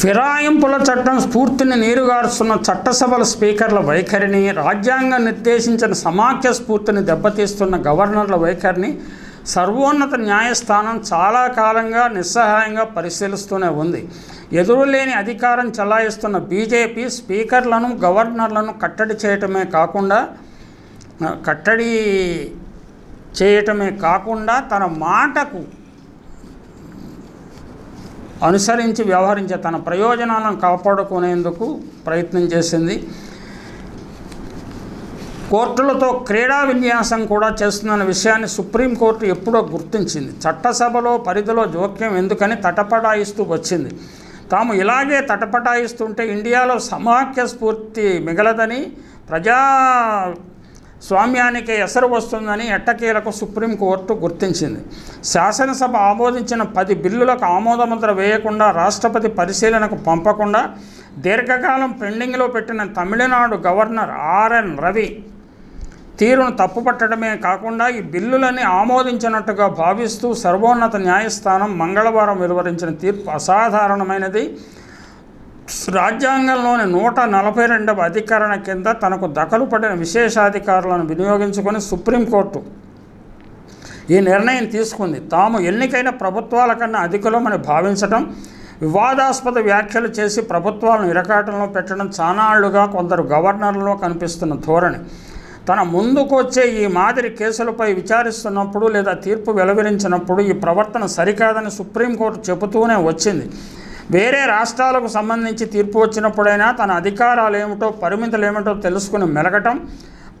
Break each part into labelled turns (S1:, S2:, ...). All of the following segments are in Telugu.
S1: ఫిరాయింపుల చట్టం స్ఫూర్తిని నీరుగారుస్తున్న చట్టసభల స్పీకర్ల వైఖరిని రాజ్యాంగం నిర్దేశించిన సమాఖ్య స్ఫూర్తిని దెబ్బతీస్తున్న గవర్నర్ల వైఖరిని సర్వోన్నత న్యాయస్థానం చాలా కాలంగా నిస్సహాయంగా పరిశీలిస్తూనే ఉంది. ఎదురులేని అధికారం చలాయిస్తున్న బీజేపీ స్పీకర్లను గవర్నర్లను కట్టడి చేయటమే కాకుండా కట్టడి చేయటమే కాకుండా తన మాటకు అనుసరించి వ్యవహరించే తన ప్రయోజనాలను కాపాడుకునేందుకు ప్రయత్నం చేసింది. కోర్టులతో క్రీడా విన్యాసం కూడా చేస్తుందన్న విషయాన్ని సుప్రీంకోర్టు ఎప్పుడో గుర్తించింది. చట్టసభలో పరిధిలో జోక్యం ఎందుకని తటపటాయిస్తూ వచ్చింది. తాము ఇలాగే తటపటాయిస్తుంటే ఇండియాలో సమాఖ్య స్ఫూర్తి మిగలదని ప్రజా స్వామ్యానికి ఎసరు వస్తుందని ఎట్టకేలకు సుప్రీంకోర్టు గుర్తించింది. శాసనసభ ఆమోదించిన పది బిల్లులకు ఆమోదముద్ర వేయకుండా రాష్ట్రపతి పరిశీలనకు పంపకుండా దీర్ఘకాలం పెండింగ్లో పెట్టిన తమిళనాడు గవర్నర్ ఆర్ఎన్ రవి తీరును తప్పుపట్టడమే కాకుండా ఈ బిల్లులని ఆమోదించినట్టుగా భావిస్తూ సర్వోన్నత న్యాయస్థానం మంగళవారం వెలువరించిన తీర్పు అసాధారణమైనది. రాజ్యాంగంలోని నూట నలభై రెండవ అధికరణ కింద తనకు దఖలు పడిన విశేషాధికారులను వినియోగించుకొని సుప్రీంకోర్టు ఈ నిర్ణయం తీసుకుంది. తాము ఎన్నికైన ప్రభుత్వాల కన్నా అధికులమని భావించడం వివాదాస్పద వ్యాఖ్యలు చేసి ప్రభుత్వాలను ఇరకాటంలో పెట్టడం చానాళ్ళుగా కొందరు గవర్నర్లలో కనిపిస్తున్న ధోరణి. తన ముందుకు వచ్చే ఈ మాదిరి కేసులపై విచారిస్తున్నప్పుడు లేదా తీర్పు వెలువరించినప్పుడు ఈ ప్రవర్తన సరికాదని సుప్రీంకోర్టు చెబుతూనే వచ్చింది. వేరే రాష్ట్రాలకు సంబంధించి తీర్పు వచ్చినప్పుడైనా తన అధికారాలు ఏమిటో పరిమితులు ఏమిటో తెలుసుకుని మెలగటం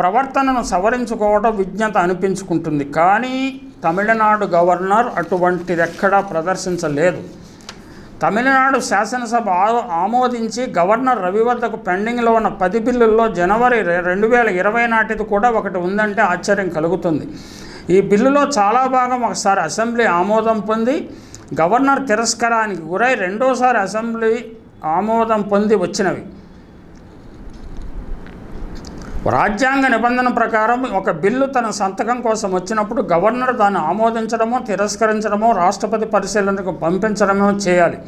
S1: ప్రవర్తనను సవరించుకోవటం విజ్ఞత అనిపించుకుంటుంది. కానీ తమిళనాడు గవర్నర్ అటువంటిదెక్కడా ప్రదర్శించలేదు. తమిళనాడు శాసనసభ ఆమోదించి గవర్నర్ రవి వద్దకు పెండింగ్లో ఉన్న పది బిల్లుల్లో జనవరి రెండు వేల ఇరవై నాటిది కూడా ఒకటి ఉందంటే ఆశ్చర్యం కలుగుతుంది. ఈ బిల్లులో చాలా భాగం ఒకసారి అసెంబ్లీ ఆమోదం పొంది గవర్నర్ తిరస్కారానికి గురై రెండోసారి అసెంబ్లీ ఆమోదం పొంది వచ్చినవి. రాజ్యాంగ నిబంధన ప్రకారం ఒక బిల్లు తన సంతకం కోసం వచ్చినప్పుడు గవర్నర్ దాన్ని ఆమోదించడమో తిరస్కరించడమో రాష్ట్రపతి పరిశీలనకు పంపించడమో చేయాలి.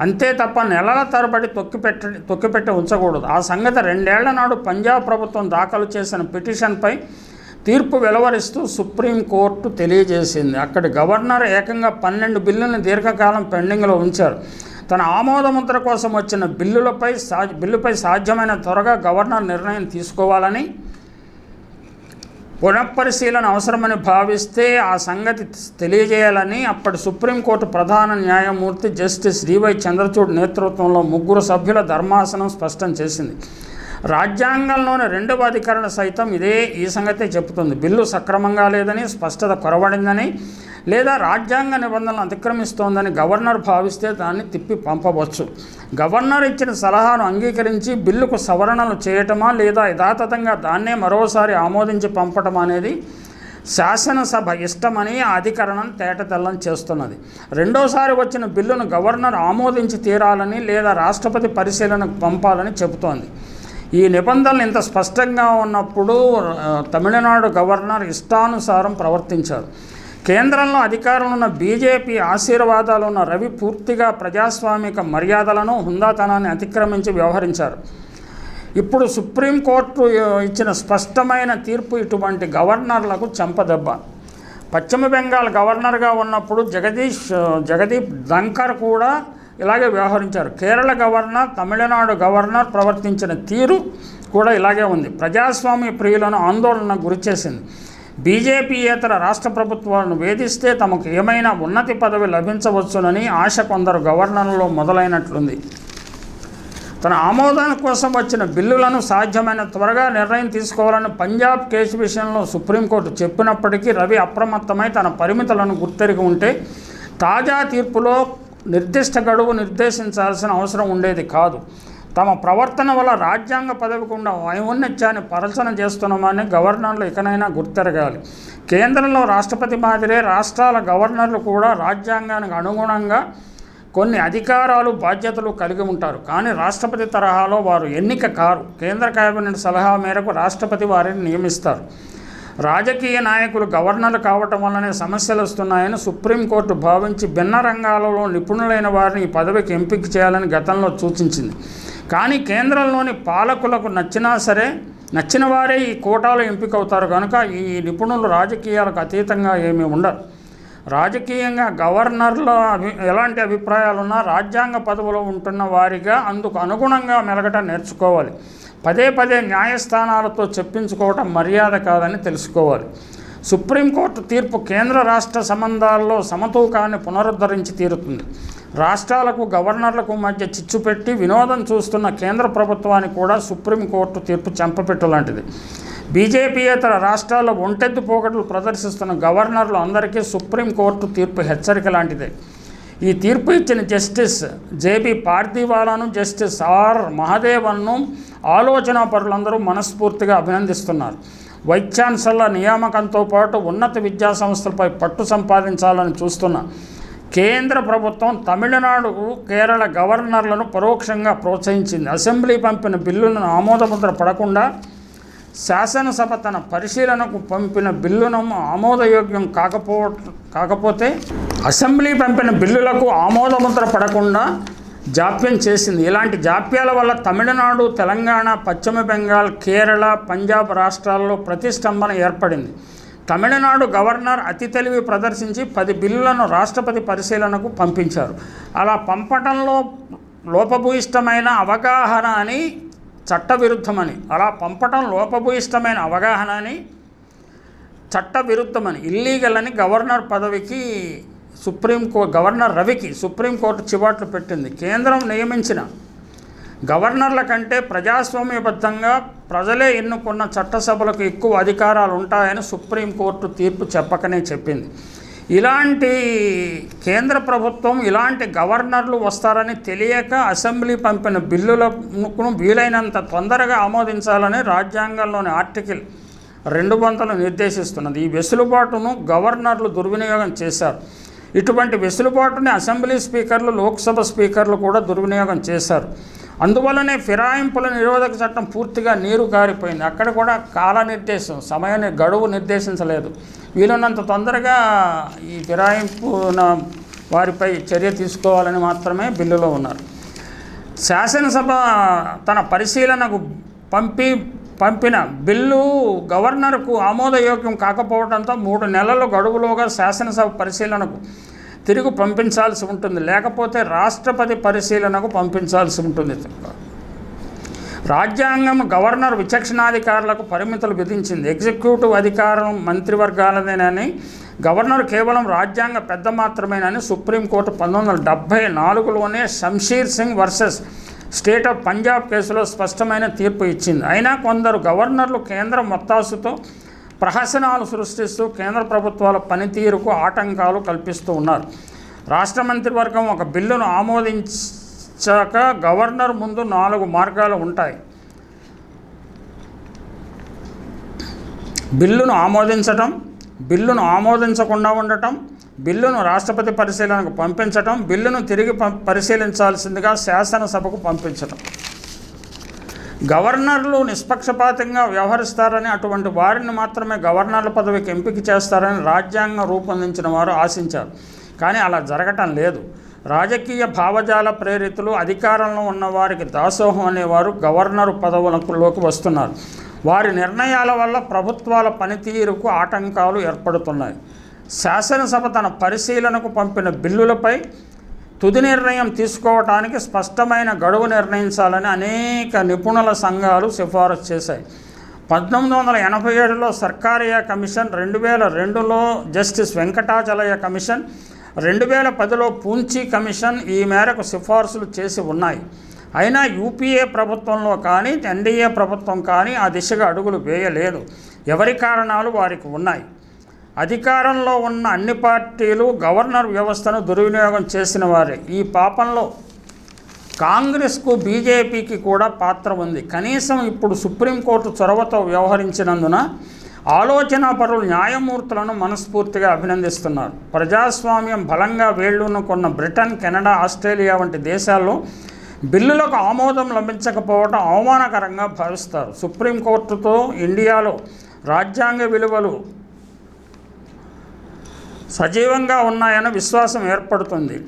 S1: అంతే తప్ప నెలల తరబడి తొక్కిపెట్టి తొక్కిపెట్టి ఉంచకూడదు. ఆ సంగతి రెండేళ్ళ నాడు పంజాబ్ ప్రభుత్వం దాఖలు చేసిన పిటిషన్పై తీర్పు వెలువరిస్తూ సుప్రీంకోర్టు తెలియజేసింది. అక్కడి గవర్నర్ ఏకంగా పన్నెండు బిల్లులను దీర్ఘకాలం పెండింగ్లో ఉంచారు. తన ఆమోదముద్ర కోసం వచ్చిన బిల్లులపై సా బిల్లుపై సాధ్యమైన త్వరగా గవర్నర్ నిర్ణయం తీసుకోవాలని పునఃపరిశీలన అవసరమని భావిస్తే ఆ సంగతి తెలియజేయాలని అప్పటి సుప్రీంకోర్టు ప్రధాన న్యాయమూర్తి జస్టిస్ డివై చంద్రచూడ్ నేతృత్వంలో ముగ్గురు సభ్యుల ధర్మాసనం స్పష్టం చేసింది. రాజ్యాంగంలోని రెండవ అధికరణ సైతం ఇదే ఈ సంగతే చెబుతుంది. బిల్లు సక్రమంగా లేదని స్పష్టత కొరవడిందని లేదా రాజ్యాంగ నిబంధనలు అతిక్రమిస్తోందని గవర్నర్ భావిస్తే దాన్ని తిప్పి పంపవచ్చు. గవర్నర్ ఇచ్చిన సలహాను అంగీకరించి బిల్లుకు సవరణలు చేయటమా లేదా యథాతథంగా దాన్నే మరోసారి ఆమోదించి పంపటం అనేది శాసనసభ ఇష్టమని అధికరణం తేటతెల్లం చేస్తున్నది. రెండోసారి వచ్చిన బిల్లును గవర్నర్ ఆమోదించి తీరాలని లేదా రాష్ట్రపతి పరిశీలనకు పంపాలని చెబుతోంది. ఈ నిబంధనలు ఇంత స్పష్టంగా ఉన్నప్పుడు తమిళనాడు గవర్నర్ ఇష్టానుసారం ప్రవర్తించారు. కేంద్రంలో అధికారంలో ఉన్న బీజేపీ ఆశీర్వాదాలు ఉన్న రవి పూర్తిగా ప్రజాస్వామిక మర్యాదలను హుందాతనాన్ని అతిక్రమించి వ్యవహరించారు. ఇప్పుడు సుప్రీంకోర్టు ఇచ్చిన స్పష్టమైన తీర్పు ఇటువంటి గవర్నర్లకు చెంపదెబ్బ. పశ్చిమ బెంగాల్ గవర్నర్గా ఉన్నప్పుడు జగదీష్ జగదీప్ ధంకర్ కూడా ఇలాగే వ్యవహరించారు. కేరళ గవర్నర్ తమిళనాడు గవర్నర్ ప్రవర్తించిన తీరు కూడా ఇలాగే ఉంది. ప్రజాస్వామ్య ప్రియులను ఆందోళన గురిచేసింది బీజేపీయేతర రాష్ట్ర ప్రభుత్వాలను వేధిస్తే తమకు ఏమైనా ఉన్నతి పదవి లభించవచ్చునని ఆశ కొందరు గవర్నర్లో మొదలైనట్లుంది. తన ఆమోదం కోసం వచ్చిన బిల్లులను సాధ్యమైన త్వరగా నిర్ణయం తీసుకోవాలని పంజాబ్ కేసు విషయంలో సుప్రీంకోర్టు చెప్పినప్పటికీ రవి అప్రమత్తమై తన పరిమితులను గుర్తెరిగి ఉంటే తాజా తీర్పులో నిర్దిష్ట గడువు నిర్దేశించాల్సిన అవసరం ఉండేది కాదు. తమ ప్రవర్తన వల్ల రాజ్యాంగ పదవికి ఉన్న వైమున్నత్యాన్ని పరచన చేస్తున్నామని గవర్నర్లు ఇకనైనా గుర్తెరగాలి. కేంద్రంలో రాష్ట్రపతి మాదిరే రాష్ట్రాల గవర్నర్లు కూడా రాజ్యాంగానికి అనుగుణంగా కొన్ని అధికారాలు బాధ్యతలు కలిగి ఉంటారు. కానీ రాష్ట్రపతి తరహాలో వారు ఎన్నిక కారు. కేంద్ర కేబినెట్ సలహా మేరకు రాష్ట్రపతి వారిని నియమిస్తారు. రాజకీయ నాయకులు గవర్నర్లు కావటం వల్లనే సమస్యలు వస్తున్నాయని సుప్రీంకోర్టు భావించి భిన్న రంగాలలో నిపుణులైన వారిని ఈ పదవికి ఎంపిక చేయాలని గతంలో సూచించింది. కానీ కేంద్రంలోని పాలకులకు నచ్చినా సరే నచ్చిన వారే ఈ కోటాలో ఎంపిక అవుతారు కనుక ఈ నిపుణులు రాజకీయాలకు అతీతంగా ఏమీ ఉండరు. రాజకీయంగా గవర్నర్ల అభి ఎలాంటి అభిప్రాయాలున్నా రాజ్యాంగ పదవిలో ఉంటున్న వారిగా అందుకు అనుగుణంగా మెలగటం నేర్చుకోవాలి. పదే పదే న్యాయస్థానాలతో చెప్పించుకోవటం మర్యాద కాదని తెలుసుకోవాలి. సుప్రీంకోర్టు తీర్పు కేంద్ర రాష్ట్ర సంబంధాల్లో సమతూకాన్ని పునరుద్ధరించి తీరుతుంది. రాష్ట్రాలకు గవర్నర్లకు మధ్య చిచ్చు పెట్టి వినోదం చూస్తున్న కేంద్ర ప్రభుత్వానికి కూడా సుప్రీంకోర్టు తీర్పు చెంపపెట్టు లాంటిది. బీజేపీయేతర రాష్ట్రాల్లో ఒంటెద్దు పోకట్లు ప్రదర్శిస్తున్న గవర్నర్లు అందరికీ సుప్రీంకోర్టు తీర్పు హెచ్చరిక లాంటిదే. ఈ తీర్పు ఇచ్చిన జస్టిస్ జేబి పార్థివాలాను జస్టిస్ ఆర్ మహదేవన్ను ఆలోచనా పరులందరూ మనస్ఫూర్తిగా అభినందిస్తున్నారు. వైస్ ఛాన్సలర్ నియామకంతో పాటు ఉన్నత విద్యా సంస్థలపై పట్టు సంపాదించాలని చూస్తున్న కేంద్ర ప్రభుత్వం తమిళనాడు కేరళ గవర్నర్లను పరోక్షంగా ప్రోత్సహించింది. అసెంబ్లీ పంపిన బిల్లులను ఆమోదముద్ర పడకుండా శాసనసభ తన పరిశీలనకు పంపిన బిల్లును ఆమోదయోగ్యం కాకపో కాకపోతే అసెంబ్లీ పంపిన బిల్లులకు ఆమోదముద్ర పడకుండా జాప్యం చేసింది. ఇలాంటి జాప్యాల వల్ల తమిళనాడు తెలంగాణ పశ్చిమ బెంగాల్ కేరళ పంజాబ్ రాష్ట్రాల్లో ప్రతిష్టంభన ఏర్పడింది. తమిళనాడు గవర్నర్ అతి తెలివి ప్రదర్శించి పది బిల్లులను రాష్ట్రపతి పరిశీలనకు పంపించారు. అలా పంపటంలో లోపభూయిష్టమైన అవగాహన అని చట్టవిరుద్ధమని అలా పంపటం లోపభూయిష్టమైన అవగాహన అని చట్టవిరుద్ధమని ఇల్లీగల్ అని గవర్నర్ పదవికి సుప్రీంకో గవర్నర్ రవికి సుప్రీంకోర్టు చివాట్లు పెట్టింది. కేంద్రం నియమించిన గవర్నర్ల కంటే ప్రజాస్వామ్యబద్ధంగా ప్రజలే ఎన్నుకున్న చట్టసభలకు ఎక్కువ అధికారాలు ఉంటాయని సుప్రీంకోర్టు తీర్పు చెప్పకనే చెప్పింది. ఇలాంటి కేంద్ర ప్రభుత్వం ఇలాంటి గవర్నర్లు వస్తారని తెలియక అసెంబ్లీ పంపిన బిల్లులను వీలైనంత తొందరగా ఆమోదించాలని రాజ్యాంగంలోని ఆర్టికల్ రెండు వందలు నిర్దేశిస్తున్నది. ఈ వెసులుబాటును గవర్నర్లు దుర్వినియోగం చేశారు. ఇటువంటి వెసులుబాటుని అసెంబ్లీ స్పీకర్లు లోక్సభ స్పీకర్లు కూడా దుర్వినియోగం చేశారు. అందువలనే ఫిరాయింపుల నిరోధక చట్టం పూర్తిగా నీరు కారిపోయింది. అక్కడ కూడా కాల నిర్దేశం సమయాన్ని గడువు నిర్దేశించలేదు. వీలున్నంత తొందరగా ఈ ఫిరాయింపున వారిపై చర్య తీసుకోవాలని మాత్రమే బిల్లులో ఉన్నారు. శాసనసభ తన పరిశీలనకు పంపి పంపిన బిల్లు గవర్నర్కు ఆమోదయోగ్యం కాకపోవడంతో మూడు నెలల గడువులోగా శాసనసభ పరిశీలనకు తిరిగి పంపించాల్సి ఉంటుంది. లేకపోతే రాష్ట్రపతి పరిశీలనకు పంపించాల్సి ఉంటుంది. రాజ్యాంగం గవర్నర్ విచక్షణాధికారులకు పరిమితులు విధించింది. ఎగ్జిక్యూటివ్ అధికారం మంత్రివర్గాలదేనని గవర్నర్ కేవలం రాజ్యాంగ పెద్ద మాత్రమేనని సుప్రీంకోర్టు పంతొమ్మిది వందల డెబ్భై నాలుగులోనే Shamsher Singh versus state of Punjab కేసులో స్పష్టమైన తీర్పు ఇచ్చింది. అయినా కొందరు గవర్నర్లు కేంద్ర మొత్తాసుతో ప్రహసనాలు సృష్టిస్తూ కేంద్ర ప్రభుత్వాల పనితీరుకు ఆటంకాలు కల్పిస్తూ ఉన్నారు. రాష్ట్ర మంత్రివర్గం ఒక బిల్లును ఆమోదించి వచ్చాక గవర్నర్ ముందు నాలుగు మార్గాలు ఉంటాయి. బిల్లును ఆమోదించటం బిల్లును ఆమోదించకుండా ఉండటం బిల్లును రాష్ట్రపతి పరిశీలనకు పంపించటం బిల్లును తిరిగి పరిశీలించాల్సిందిగా శాసనసభకు పంపించటం. గవర్నర్లు నిష్పక్షపాతంగా వ్యవహరిస్తారని అటువంటి వారిని మాత్రమే గవర్నర్ల పదవికి ఎంపిక చేస్తారని రాజ్యాంగం రూపొందించిన వారు ఆశించారు. కానీ అలా జరగటం లేదు. రాజకీయ భావజాల ప్రేరితులు అధికారంలో ఉన్నవారికి దాసోహం అనేవారు గవర్నర్ పదవులకులోకి వస్తున్నారు. వారి నిర్ణయాల వల్ల ప్రభుత్వాల పనితీరుకు ఆటంకాలు ఏర్పడుతున్నాయి. శాసనసభ తన పరిశీలనకు పంపిన బిల్లులపై తుది నిర్ణయం తీసుకోవటానికి స్పష్టమైన గడువు నిర్ణయించాలని అనేక నిపుణుల సంఘాలు సిఫారసు చేశాయి. పంతొమ్మిది వందల ఎనభై ఏడులో సర్కారియా కమిషన్ రెండు వేల రెండులో జస్టిస్ వెంకటాచలయ కమిషన్ రెండు వేల పదిలో పూంచి కమిషన్ ఈ మేరకు సిఫార్సులు చేసి ఉన్నాయి. అయినా యూపీఏ ప్రభుత్వంలో కానీ ఎన్డీఏ ప్రభుత్వం కానీ ఆ దిశగా అడుగులు వేయలేదు. ఎవరి కారణాలు వారికి ఉన్నాయి. అధికారంలో ఉన్న అన్ని పార్టీలు గవర్నర్ వ్యవస్థను దుర్వినియోగం చేసిన వారే. ఈ పాపంలో కాంగ్రెస్కు బీజేపీకి కూడా పాత్ర ఉంది. కనీసం ఇప్పుడు సుప్రీంకోర్టు చొరవతో వ్యవహరించినందున ఆలోచనాపరులు న్యాయమూర్తులను మనస్ఫూర్తిగా అభినందిస్తున్నారు. ప్రజాస్వామ్యం బలంగా వేళ్ళునుకున్న బ్రిటన్ కెనడా ఆస్ట్రేలియా వంటి దేశాల్లో బిల్లులకు ఆమోదం లభించకపోవడం అవమానకరంగా భావిస్తారు. సుప్రీంకోర్టుతో ఇండియాలో రాజ్యాంగ విలువలు సజీవంగా ఉన్నాయన్న విశ్వాసం ఏర్పడుతుంది.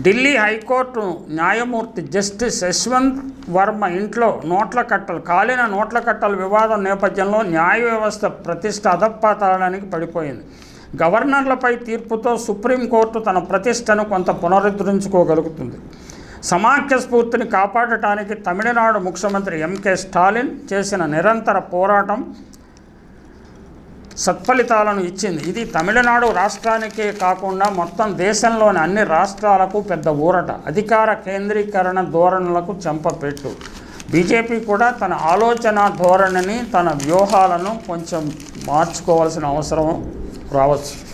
S1: ఢిల్లీ హైకోర్టు న్యాయమూర్తి జస్టిస్ యశ్వంత్ వర్మ ఇంట్లో నోట్ల కట్టలు కాలిన నోట్ల కట్టల వివాదం నేపథ్యంలో న్యాయ వ్యవస్థ ప్రతిష్ట అధపాతాళానికి పడిపోయింది. గవర్నర్లపై తీర్పుతో సుప్రీంకోర్టు తన ప్రతిష్టను కొంత పునరుద్ధరించుకోగలుగుతుంది. సమాఖ్య స్ఫూర్తిని కాపాడటానికి తమిళనాడు ముఖ్యమంత్రి ఎంకే స్టాలిన్ చేసిన నిరంతర పోరాటం సత్ఫలితాలను ఇచ్చింది. ఇది తమిళనాడు రాష్ట్రానికే కాకుండా మొత్తం దేశంలోని అన్ని రాష్ట్రాలకు పెద్ద ఊరట. అధికార కేంద్రీకరణ ధోరణులకు చెంపపెట్టు. బీజేపీ కూడా తన ఆలోచన ధోరణిని తన వ్యూహాలను కొంచెం మార్చుకోవాల్సిన అవసరం రావచ్చు.